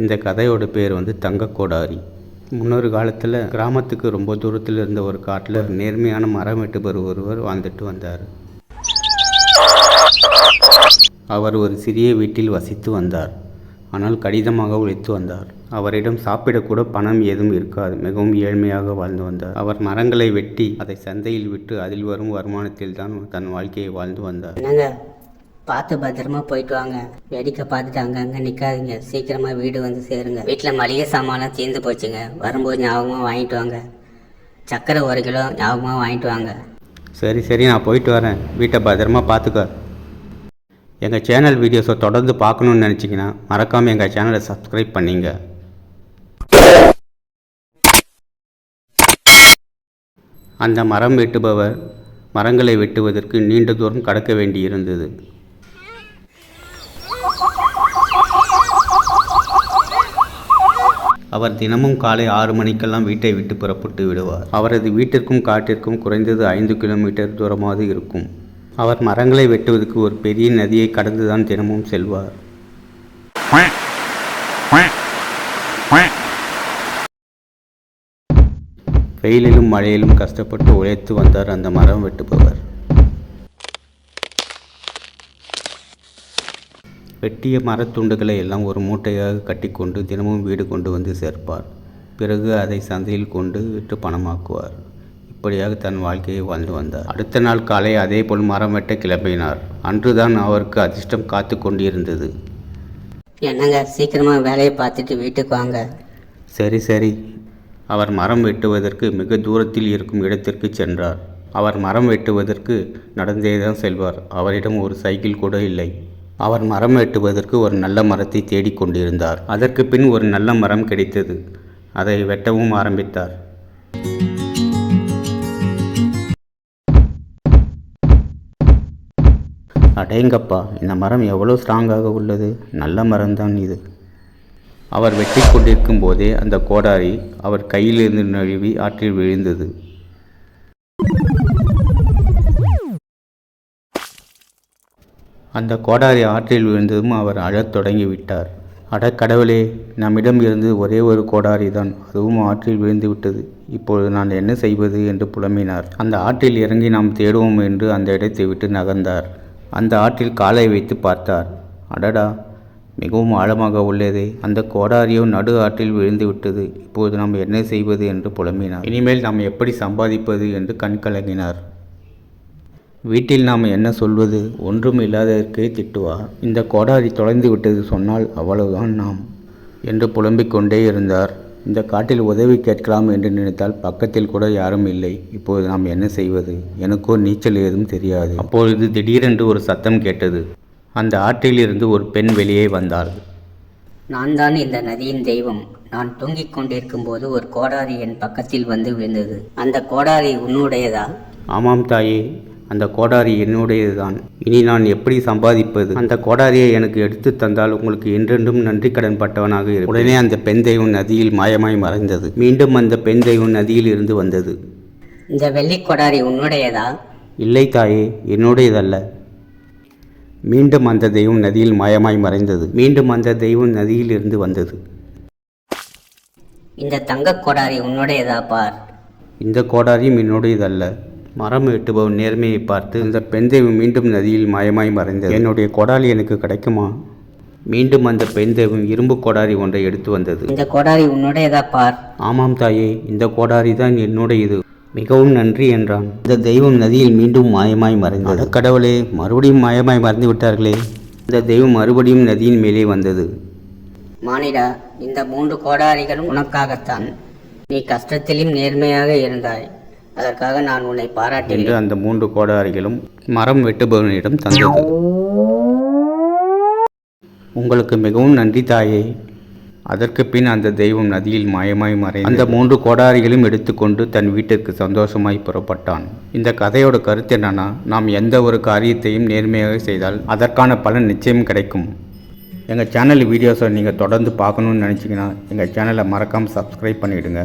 இந்த கதையோட பேர் வந்து தங்கக்கோடாரி. முன்னொரு காலத்தில் கிராமத்துக்கு ரொம்ப தூரத்தில் இருந்த ஒரு காட்டில் நேர்மையான மரம் வெட்டுபவர் ஒருவர் வாழ்ந்துட்டு வந்தார். அவர் ஒரு சிறிய வீட்டில் வசித்து வந்தார். ஆனால் கடிதமாக உழைத்து வந்தார். அவரிடம் சாப்பிடக்கூட பணம் ஏதும் இருக்காது. மிகவும் ஏழ்மையாக வாழ்ந்து வந்தார். அவர் மரங்களை வெட்டி அதை சந்தையில் விட்டு அதில் வரும் வருமானத்தில் தான் தன் வாழ்க்கையை வாழ்ந்து வந்தார். பார்த்து பத்திரமா போயிட்டு வாங்க. வேடிக்கை பார்த்துட்டு அங்கங்கே நிற்காதீங்க சீக்கிரமாக வீடு வந்து சேருங்க. வீட்டில் மளிகை சாமான்லாம் தீர்ந்து போச்சுங்க. வரும்போது ஞாபகமாக வாங்கிட்டு வாங்க. சக்கரை ஒரு கிலோ ஞாபகமாக வாங்கிட்டு வாங்க. சரி சரி நான் போயிட்டு வரேன். வீட்டை பத்திரமா பார்த்துக்க. எங்கள் சேனல் வீடியோஸை தொடர்ந்து பார்க்கணுன்னு நினச்சிங்கன்னா மறக்காமல் எங்கள் சேனலை சப்ஸ்கிரைப் பண்ணிங்க. அந்த மரம் வெட்டுபவர் மரங்களை வெட்டுவதற்கு நீண்ட தூரம் கடக்க வேண்டியிருந்தது. அவர் தினமும் காலை ஆறு மணிக்கெல்லாம் வீட்டை விட்டு புறப்பட்டு விடுவார். அவரது வீட்டிற்கும் காட்டிற்கும் குறைந்தது ஐந்து கிலோமீட்டர் தூரமாவது இருக்கும். அவர் மரங்களை வெட்டுவதற்கு ஒரு பெரிய நதியை கடந்துதான் தினமும் செல்வார். வெயிலிலும் மழையிலும் கஷ்டப்பட்டு உழைத்து வந்தார் அந்த மரம் வெட்டுபவர். வெட்டிய மரத்துண்டுகளை எல்லாம் ஒரு மூட்டையாக கட்டிக்கொண்டு தினமும் வீடு கொண்டு வந்து சேர்ப்பார். பிறகு அதை சந்தையில் கொண்டு விற்று பணமாக்குவார். இப்படியாக தன் வாழ்க்கையை வாழ்ந்து வந்தார். அடுத்த நாள் காலை அதேபோல் மரம் வெட்ட கிளம்பினார். அன்றுதான் அவருக்கு அதிர்ஷ்டம் காத்து கொண்டிருந்தது. என்னங்க சீக்கிரமா வேலையை பார்த்துட்டு வீட்டுக்கு வாங்க. சரி சரி. அவர் மரம் வெட்டுவதற்கு மிக தூரத்தில் இருக்கும் இடத்திற்கு சென்றார். அவர் மரம் வெட்டுவதற்கு நடந்தே தான் செல்வார். அவரிடம் ஒரு சைக்கிள் கூட இல்லை. அவர் மரம் வெட்டுவதற்கு ஒரு நல்ல மரத்தை தேடிக் கொண்டிருந்தார் அதற்கு பின் ஒரு நல்ல மரம் கிடைத்தது. அதை வெட்டவும் ஆரம்பித்தார். அடேங்கப்பா இந்த மரம் எவ்வளோ ஸ்ட்ராங்காக உள்ளது? நல்ல மரம்தான் இது. அவர் வெட்டி கொண்டிருக்கும் போதே அந்த கோடாரி அவர் கையிலிருந்து நழுவி ஆற்றில் விழுந்தது. அந்த கோடாரி ஆற்றில் விழுந்ததும் அவர் அழத் தொடங்கிவிட்டார். அட கடவுளே நம்மிடம் இருந்து ஒரே ஒரு கோடாரி தான் அதுவும் ஆற்றில் விழுந்து விட்டது இப்பொழுது நான் என்ன செய்வது என்று புலம்பினார். அந்த ஆற்றில் இறங்கி நாம் தேடுவோம் என்று அந்த இடத்தை விட்டு நகர்ந்தார். அந்த ஆற்றில் காலை வைத்து பார்த்தார். அடடா மிகவும் ஆழமாக உள்ளதே. அந்த கோடாரியோ நடு ஆற்றில் விழுந்து விட்டது இப்போது நாம் என்ன செய்வது என்று புலம்பினார். இனிமேல் நாம் எப்படி சம்பாதிப்பது என்று கண்கலங்கினார் வீட்டில் நாம் என்ன சொல்வது? ஒன்றும் இல்லாததற்கே திட்டுவார். இந்த கோடாரி தொலைந்து விட்டது சொன்னால் அவ்வளவுதான் நாம். என்று புலம்பிக் கொண்டே இருந்தார். இந்த காட்டில் உதவி கேட்கலாம் என்று நினைத்தால் பக்கத்தில் கூட யாரும் இல்லை. இப்போது நாம் என்ன செய்வது? எனக்கோ நீச்சல் ஏதும் தெரியாது. அப்பொழுது திடீரென்று ஒரு சத்தம் கேட்டது. அந்த ஆற்றிலிருந்து ஒரு பெண் வெளியே வந்தாள். நான் தான் இந்த நதியின் தெய்வம். நான் தூங்கிக் கொண்டிருக்கும் போது ஒரு கோடாரி என் பக்கத்தில் வந்து விழுந்தது. அந்த கோடாரி உன்னுடையதா? ஆமாம் தாயே. அந்த கோடாரி என்னுடையதுதான். இனி நான் எப்படி சம்பாதிப்பது? அந்த கோடாரியை எனக்கு எடுத்து தந்தால் உங்களுக்கு என்றென்றும் நன்றி கடன் பட்டவனாக இருக்கும் உடனே அந்த பெண் தெய்வம் நதியில் மாயமாய் மறைந்தது. மீண்டும் அந்த பெண் தெய்வம் நதியில் இருந்து வந்தது. இந்த வெள்ளி கோடாரி உன்னுடையதா? இல்லை தாயே என்னுடையதல்ல. மீண்டும் அந்த தெய்வம் நதியில் மாயமாய் மறைந்தது. மீண்டும் அந்த தெய்வம் நதியில் இருந்து வந்தது. இந்த தங்க கோடாரி உன்னுடையதா பார்? இந்த கோடாரியும் என்னுடையதல்ல. மரம் வெட்டுபவன் நேர்மையை பார்த்து அந்த பெண் தெய்வம் மீண்டும் நதியில் மாயமாய் மறைந்தது. என்னுடைய கோடாலி எனக்கு கிடைக்குமா? மீண்டும் அந்த பெண் தெய்வம் இரும்பு கோடாரி ஒன்றை எடுத்து வந்தது. இந்த கோடாரி உன்னுடையதா பார். ஆமாம் தாயே இந்த கோடாரி தான் என்னுடையது. மிகவும் நன்றி என்றான். இந்த தெய்வம் நதியில் மீண்டும் மாயமாய் மறைந்தது. கடவுளே மறுபடியும் மாயமாய் மறைந்து விட்டார்களே. இந்த தெய்வம் மறுபடியும் நதியின் மேலே வந்தது. மானிடா இந்த மூன்று கோடாரிகளும் உனக்காகத்தான். நீ கஷ்டத்திலும் நேர்மையாக இருந்தாய். அதற்காக நான் உன்னை என்று அந்த மூன்று கோடாரிகளும் மரம் வெட்டுபவனிடம் தந்தது. உங்களுக்கு மிகவும் நன்றி தாயே. அதற்கு பின் அந்த தெய்வம் நதியில் மாயமாய் மறை அந்த மூன்று கோடாரிகளும் எடுத்துக்கொண்டு தன் வீட்டிற்கு சந்தோஷமாய் புறப்பட்டான். இந்த கதையோட கருத்து என்னன்னா நாம் எந்த ஒரு காரியத்தையும் நேர்மையாக செய்தால் அதற்கான பலன் நிச்சயம் கிடைக்கும். எங்கள் சேனல் வீடியோஸை நீங்கள் தொடர்ந்து பார்க்கணுன்னு நினச்சிங்கன்னா எங்கள் சேனலை மறக்காமல் சப்ஸ்கிரைப் பண்ணிவிடுங்க